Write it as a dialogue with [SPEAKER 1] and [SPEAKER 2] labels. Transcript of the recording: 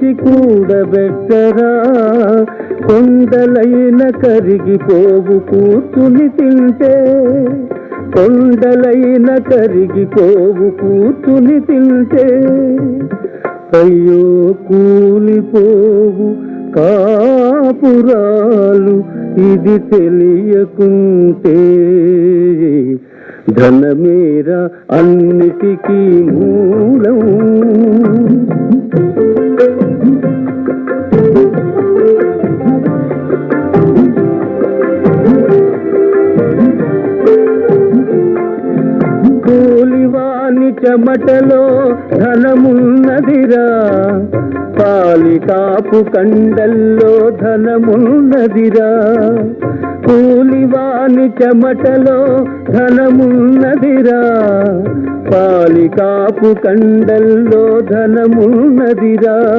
[SPEAKER 1] తెచ్చి కూడబెట్టరా? కొండలైన కరిగిపోవు కూర్చుని తింటే. కొండలైన కరిగిపోవు కూర్చుని తింటే. అయ్యో కూలిపోవు కాపురాలు ఇది తెలియకుంటే. ధనమేరా అన్నిటికీ మూలం. కూలివాని చెమటలో ధనమున్నదిరా. పాలికాపు కండల్లో ధనమున్నదిరా. కూలివాని చెమటలో ధనమున్నదిరా. పాలికాపు కండల్లో ధనమున్నదిరా.